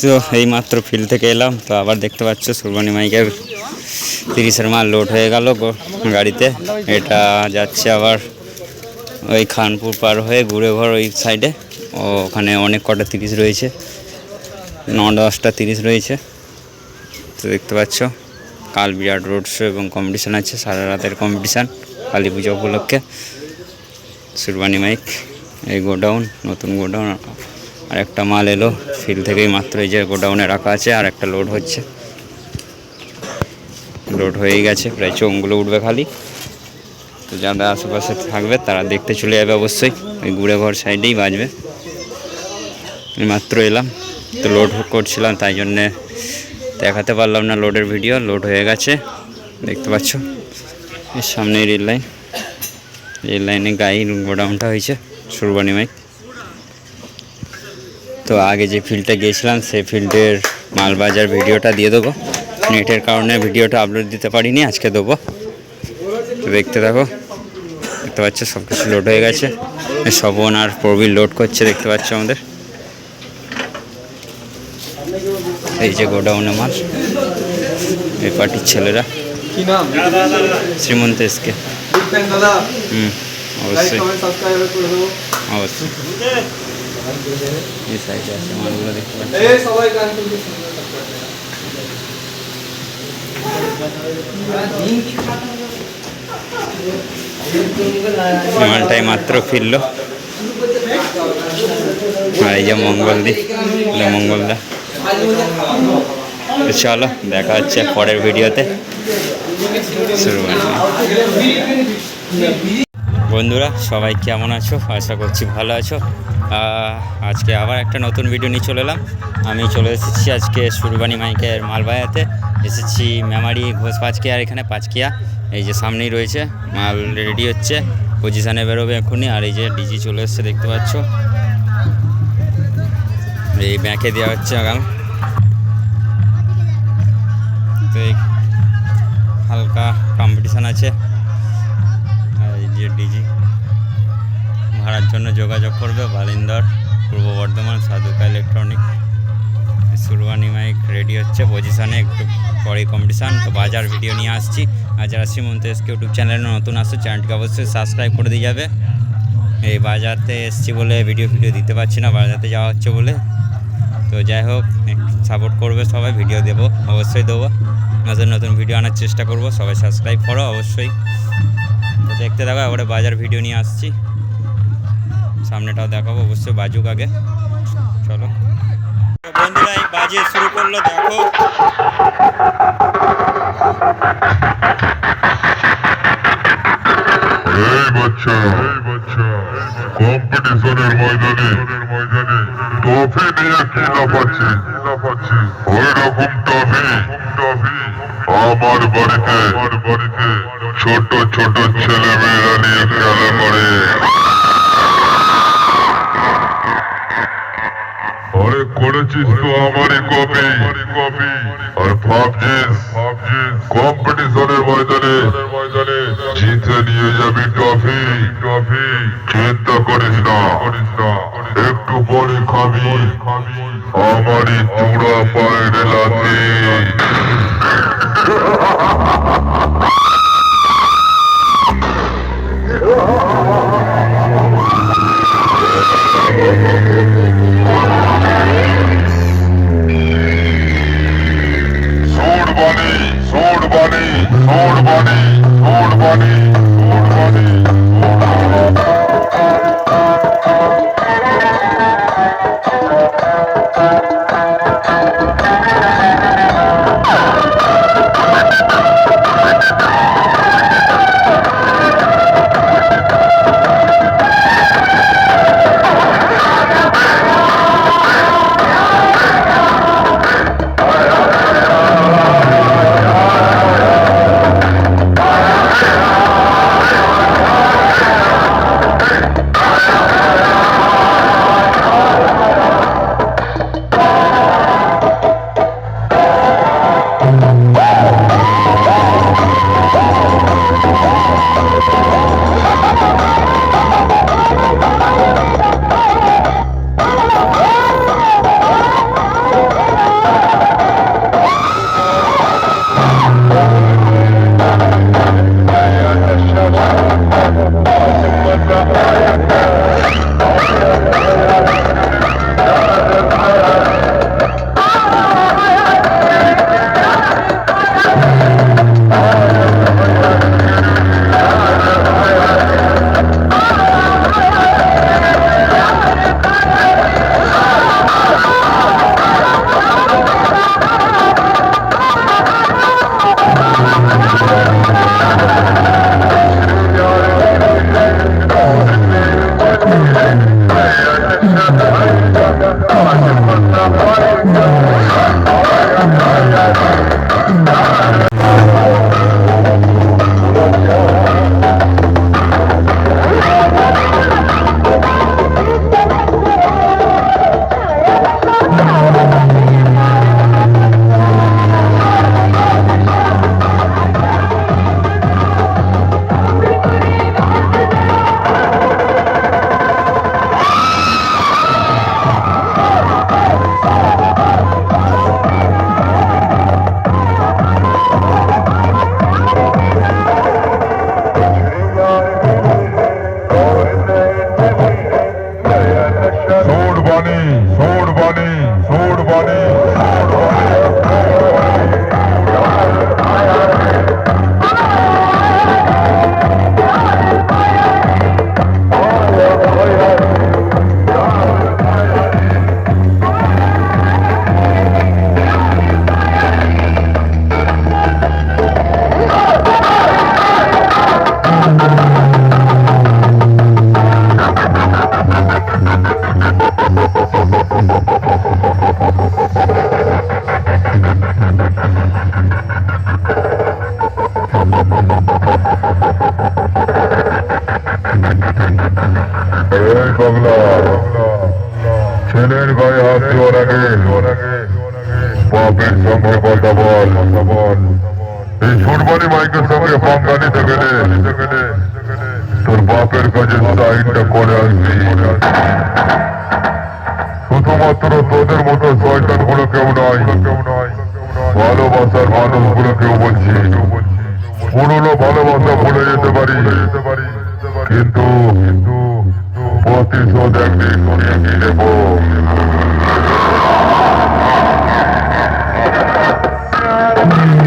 তো এই মাত্র ফিল্ড থেকে এলাম, তো আবার দেখতে পাচ্ছ সুরবানি মাইকের তিরিশের মাল লোড হয়ে গেল গাড়িতে। এটা যাচ্ছে আবার ওই খানপুর পার হয়ে ঘুরে ঘর ওই সাইডে ওখানে অনেক কটা তিরিশ রয়েছে। ন দশটা তিরিশ রয়েছে। তো দেখতে পাচ্ছ, কাল বিরাট রোড শো এবং কম্পিটিশান আছে, সারা রাতের কম্পিটিশান কালী পুজো উপলক্ষে। সুরবানি মাইক, এই গোডাউন, নতুন গোডাউন। আর একটা মাল এলো ফিল্ড থেকেই মাত্র এই যে গোডাউনে রাখা আছে আর একটা লোড হচ্ছে। লোড হয়েই গেছে, প্রায় চোঙগুলো উঠবে খালি। তো যারা আশেপাশে থাকবে তারা দেখতে চলে যাবে অবশ্যই, ওই গুড়ে ঘর সাইডেই বাজবে। মাত্র এলাম, তো লোড করছিলাম, তাই জন্যে দেখাতে পারলাম না লোডের ভিডিও লোড হয়ে গেছে, দেখতে পাচ্ছ। এর সামনে রেল লাইন রেল লাইনে গাই গোডাউনটা হয়েছে, সুরবানি মাইক। তো আগে যে ফিল্ডে গিয়েছিলাম সেই ফিল্ডের মালবাজার ভিডিওটা দিয়ে দেবো। নেটের কারণে ভিডিওটা আপলোড দিতে পারিনি আজকে দেবো। তো দেখতে থাকো। দেখতে পাচ্ছ সব কিছু লোড হয়ে গেছে। শবন আর প্রবীর লোড করছে দেখতে পাচ্ছ আমাদের। এই যে গোডাউনে মাল এই পার্টির ছেলেরা। শ্রীমন্ত এসকে হুম অবশ্যই। অবশ্যই। মালটাই মাত্র ফিরলো। আর এই যে মঙ্গলদি মঙ্গলদা চলো, দেখা হচ্ছে পরের ভিডিওতে। শুরু। বন্ধুরা, সবাই কেমন আছো? আশা করছি ভালো আছো। আজকে আবার একটা নতুন ভিডিও নিয়ে চলে এলাম। আমি চলে এসেছি আজকে সুরবানি মাইকের মালবায়াতে। এসেছি মেমারি, ঘোষ পাঁচকিয়া আর এখানে পাঁচকিয়া। এই যে সামনেই রয়েছে, মাল রেডি হচ্ছে। পজিশানে বেরোবে এখনই। আর এই যে ডিজি চলে এসছে, দেখতে পাচ্ছ। এই ব্যাঁকে দেওয়া হচ্ছে আগাম। তো হালকা কম্পিটিশান আছে। জন্য যোগাযোগ করবে। Balindar, Purba Bardhaman, Sadhuka electronic, Surbani mike ready হচ্ছে। পজিশানে একটু পরে কম্পিটিশান তো বাজার ভিডিও নিয়ে আসছি। আর যারা শ্রীমন্ত এসকে ইউটিউব চ্যানেলে নতুন আসছে চ্যানেলটিকে অবশ্যই সাবস্ক্রাইব করে দিয়ে যাবে। এই বাজারতে এসছি বলে ভিডিও ভিডিও দিতে পারছি না, বাজারতে যাওয়া হচ্ছে বলে। তো যাই হোক সাপোর্ট করবে সবাই ভিডিও দেবো, অবশ্যই দেবো। নতুন নতুন ভিডিও আনার চেষ্টা করব, সবাই সাবস্ক্রাইব করো অবশ্যই। তো দেখতে থাকো, এবারে বাজার ভিডিও নিয়ে আসছি। সামনেটাও দেখাবো অবশ্যই বাজুক আগে। চলো। বন্ধুরা এই বাজে শুরু করল দেখো। এই বাচ্চা এই বাচ্চা কম্পিটিশনের ময়দানে ময়দানে ট্রফি নিয়ে কি না পাচ্ছি ওই রকম ট্রফি ট্রফি আমার বাড়িতে আমার বাড়িতে ছোট ছোট ছেলে মেয়েরা নিয়ে খেলা করে। আরে করেছিস তো আমারই কপি কপি আর ভাবছিস ভাবছিস সোড বানি সোড বানি সোড বানি সোড এই বাংলা ছেলের গায়ে হাত দেওয়ার আগে বাপের সঙ্গে কথা বল এই ফুটবলি মাইকের সঙ্গে পাঙ্গা নিতে গেলে তোর বাপের কাছে সাইনটা করে আসবি শুধুমাত্র তোদের মতো শয়তানগুলো কেউ নয় ভালোবাসার মানুষগুলো কেউ বলছি। পুরনো ভালোবাসা ভুলে যেতে পারি। কিন্তু প্রতিশোধ একদিন নিয়ে নেব Hey!